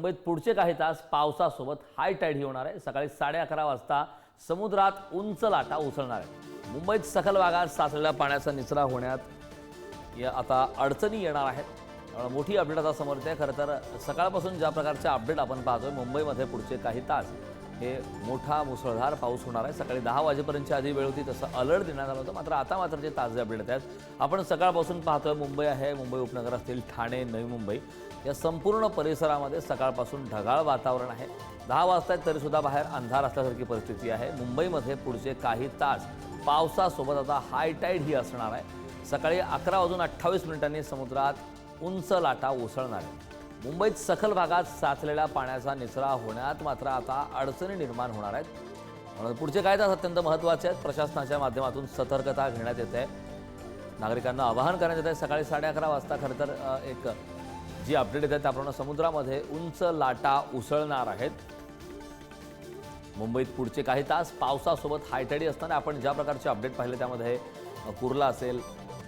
मुंबईत पुढचे काही तास पावसासोबत हाय टाईड ही होणार आहे. सकाळी साडे अकरा वाजता समुद्रात उंच लाटा उसळणार आहे मुंबईत सखल भागात साचलेल्या पाण्याचा निचरा होण्यात या आता अडचणी येणार आहेत. त्यामुळे मोठी अपडेट आता समोर येते. खरं तर सकाळपासून ज्या प्रकारचे अपडेट आपण पाहतोय मुंबईमध्ये पुढचे काही तास हे मोठा मुसळधार पाऊस होणार आहे. सकाळी दहा वाजेपर्यंतची आधी वेळ होती तसं अलर्ट देण्यात आलं होतं. मात्र आता मात्र जे ताजे अपडेट आहेत आपण सकाळपासून पाहतोय मुंबई आहे मुंबई उपनगर असतील ठाणे नवी मुंबई या संपूर्ण परिसरामध्ये सकाळपासून ढगाळ वातावरण आहे. दहा वाजता आहेत तरीसुद्धा बाहेर अंधार असल्यासारखी परिस्थिती आहे. मुंबईमध्ये पुढचे काही तास पावसासोबत आता हाय टाईड ही असणार आहे. सकाळी अकरा वाजून अठ्ठावीस मिनिटांनी समुद्रात उंच लाटा उसळणार आहे मुंबईत सखल भागात साचलेल्या पाण्याचा निचरा होण्यात मात्र आता अडचणी निर्माण होणार आहेत. म्हणून पुढचे काय तास अत्यंत महत्त्वाचे आहेत. प्रशासनाच्या माध्यमातून सतर्कता घेण्यात येते. नागरिकांना आवाहन करण्यात येत. आहे सकाळी साडे अकरा वाजता खरं तर एक जी अपडेट येत आहे त्याप्रमाणे समुद्रामध्ये उंच लाटा उसळणार आहेत. मुंबईत पुढचे काही तास पावसासोबत हायटडी असताना आपण ज्या प्रकारचे अपडेट पाहिले त्यामध्ये कुर्ला असेल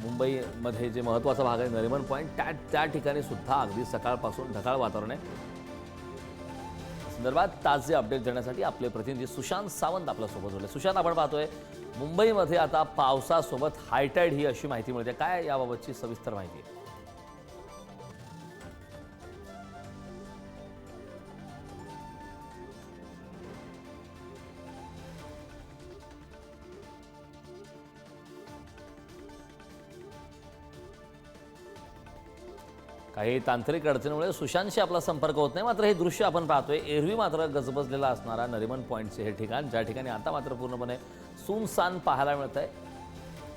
मुंबईमध्ये जे महत्त्वाचा भाग आहे नरिमन पॉईंट त्या त्या ठिकाणी सुद्धा अगदी सकाळपासून ढगाळ वातावरण आहे. संदर्भात ताजे अपडेट देण्यासाठी आपले प्रतिनिधी सुशांत सावंत आपल्यासोबत जोडले. सुशांत आपण पाहतोय मुंबईमध्ये आता पावसासोबत हायटाईड ही अशी माहिती मिळते. काय याबाबतची सविस्तर माहिती? आहे काही तांत्रिक अडचणीमुळे सुशांतशी आपला संपर्क होत नाही. मात्र हे दृश्य आपण पाहतोय. एरवी मात्र गजबजलेला असणारा नरिमन पॉईंटचे हे ठिकाण ज्या ठिकाणी आता मात्र पूर्णपणे सुनसान पाहायला मिळत आहे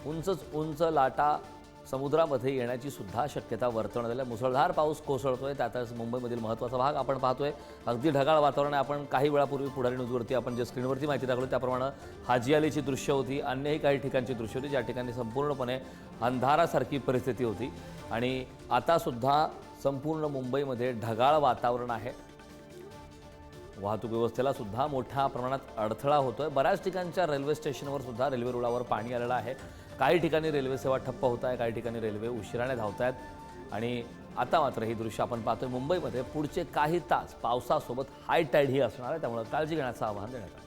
उंचच उंच लाटा समुद्रामध्ये येण्याची सुद्धा शक्यता वर्तवण्यात आली. मुसळधार पाऊस कोसळतोय. त्यातच मुंबईमधील महत्त्वाचा भाग आपण पाहतोय. अगदी ढगाळ वातावरण आहे. आपण काही वेळापूर्वी पुढारी न्यूजवरती आपण जे स्क्रीनवरती माहिती दाखवली त्याप्रमाणे हाजी अलीची दृश्य होती. अन्यही काही ठिकाणची दृश्य होती. ज्या ठिकाणी संपूर्णपणे अंधारासारखी परिस्थिती होती. आणि आतासुद्धा संपूर्ण मुंबईमध्ये ढगाळ वातावरण आहे. वाहतूक व्यवस्थेला सुद्धा मोठ्या प्रमाणात अडथळा होतोय. बऱ्याच ठिकाणच्या रेल्वे स्टेशनवर सुद्धा रेल्वे रुळावर पाणी आलेलं आहे. काही ठिकाणी रेल्वे सेवा ठप्प होत आहे काही ठिकाणी रेल्वे उशिराने धावत आहेत आणि आता मात्र ही दृश्य आपण पाहतोय मुंबईमध्ये. पुढचे काही तास पावसासोबत हाय टाईड ही असणार आहे त्यामुळे काळजी घेण्याचं आवाहन देण्यात आलं.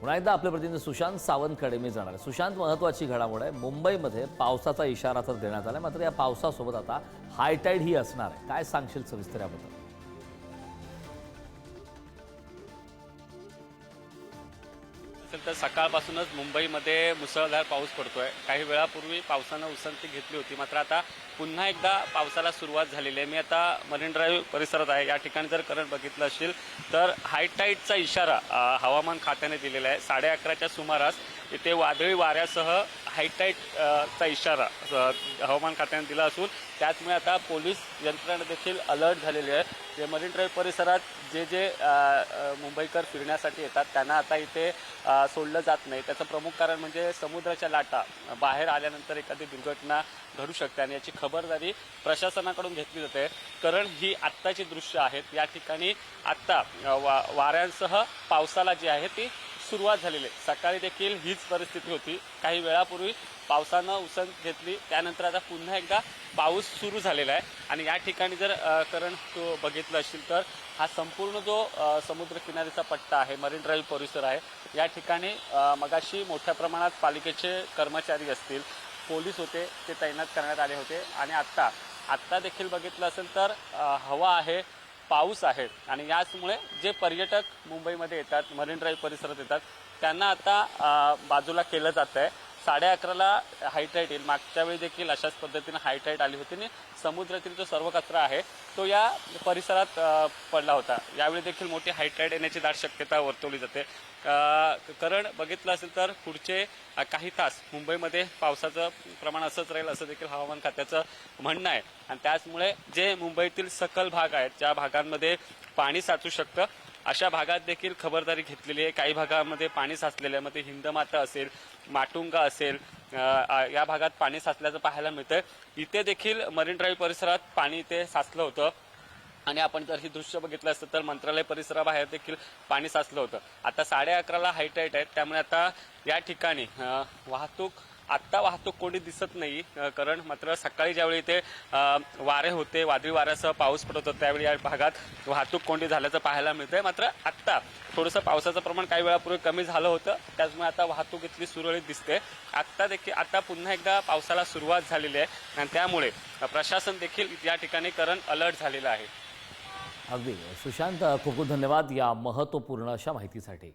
पुन्हा एकदा आपले प्रतिनिधी सुशांत सावंतकडे मी जाणार आहे. सुशांत महत्वाची घडामोड आहे. मुंबईमध्ये पावसाचा इशारा तर देण्यात आला मात्र या पावसासोबत आता हाय टाईड ही असणार आहे. काय सांगशील सविस्तर याबद्दल? तर सकाळपासूनच मुंबईमध्ये मुसळधार पाऊस पडतोय. काही वेळापूर्वी पावसानं उसंती घेतली होती. मात्र आता पुन्हा एकदा पावसाला सुरुवात झालेली आहे. मी आता मरीन ड्राईव्ह परिसरात आहे. या ठिकाणी जर करंट बघितलं असेल तर हायटाईटचा इशारा हवामान खात्याने दिलेला आहे. साडे अकराच्या सुमारास इथे वादळी वाऱ्यासह हायटाईट चा इशारा हवामान खात्याने दिला असून त्याचमुळे आता पोलीस यंत्रणा देखील अलर्ट झालेली आहे जे मरीन ड्राईव्ह परिसरात जे जे मुंबईकर फिरण्यासाठी येतात त्यांना आता इथे सोडलं जात नाही. त्याचं प्रमुख कारण म्हणजे समुद्राच्या लाटा बाहेर आल्यानंतर एखादी दुर्घटना घडू शकते आणि याची खबरदारी प्रशासनाकडून घेतली जाते. कारण ही आत्ताची दृश्य आहेत. या ठिकाणी आत्ता वा वाऱ्यांसह पावसाला जी आहे ती सुरुवात झालेली आहे. सकाळी देखील हीच परिस्थिती होती. काही वेळापूर्वी पावसानं उसंत घेतली त्यानंतर आता पुन्हा एकदा पाऊस सुरू झालेला आहे. आणि या ठिकाणी जर करण तो बघितलं असेल तर हा संपूर्ण जो समुद्रकिनारीचा समुद्र किनारीचा पट्टा आहे मरीन ड्राईव्ह परिसर आहे या ठिकाणी मगाशी मोठ्या प्रमाणात पालिकेचे कर्मचारी असतील पोलीस होते ते तैनात करण्यात आले होते. आणि आत्ता आत्ता देखील बघितलं असेल तर हवा आहे पाऊस आहे आणि याचमुळे जे पर्यटक मुंबईमध्ये येतात मरीन ड्राईव्ह परिसरात येतात त्यांना आता बाजूला केलं जात आहे साडे अकराला हायटाईट येईल. मागच्या वेळी देखील अशाच पद्धतीने हायटाईट आली होती आणि समुद्रातील जो सर्व कचरा आहे तो या परिसरात पडला होता. यावेळी देखील मोठी हायटाईट येण्याची दाट शक्यता वर्तवली जाते. कारण बघितलं असेल तर पुढचे काही तास मुंबईमध्ये पावसाचं प्रमाण असंच राहील असं देखील हवामान खात्याचं म्हणणं आहे. आणि त्याचमुळे जे मुंबईतील सकल भाग आहेत ज्या भागांमध्ये पाणी साचू शकतं अशा भागात देखील खबरदारी घेतलेली आहे. काही भागामध्ये पाणी साचलेलं आहे. मग ते हिंदमाता असेल माटुंगा असेल या भागात पाणी साचल्याचं पाहायला मिळतंय. इथे देखील मरीन ड्राईव्ह परिसरात पाणी इथे साचलं होतं. आणि आपण जर ही दृश्य बघितलं असतं तर मंत्रालय परिसराबाहेर देखील पाणी साचलं होतं. आता साडे अकराला हायटाईट आहेत. त्यामुळे आता या ठिकाणी वाहतूक आत्ता वाहतूक कोणी दिसत नाही कारण मात्र सकाळी ज्यावेळी इथे वारे होते वादळी वाऱ्यासह पाऊस पडत होता त्यावेळी या भागात वाहतूक कोंडी झाल्याचं पाहायला मिळतंय. मात्र आत्ता थोडंसं पावसाचं प्रमाण काही वेळापूर्वी कमी झालं होतं त्याचमुळे आता वाहतूक इथली सुरळीत दिसते. आत्ता देखील आता पुन्हा एकदा पावसाला सुरुवात झालेली आहे आणि त्यामुळे प्रशासन देखील या ठिकाणी करण अलर्ट झालेलं आहे. अगदी. सुशांत खूप खूप धन्यवाद या महत्त्वपूर्ण अशा माहितीसाठी.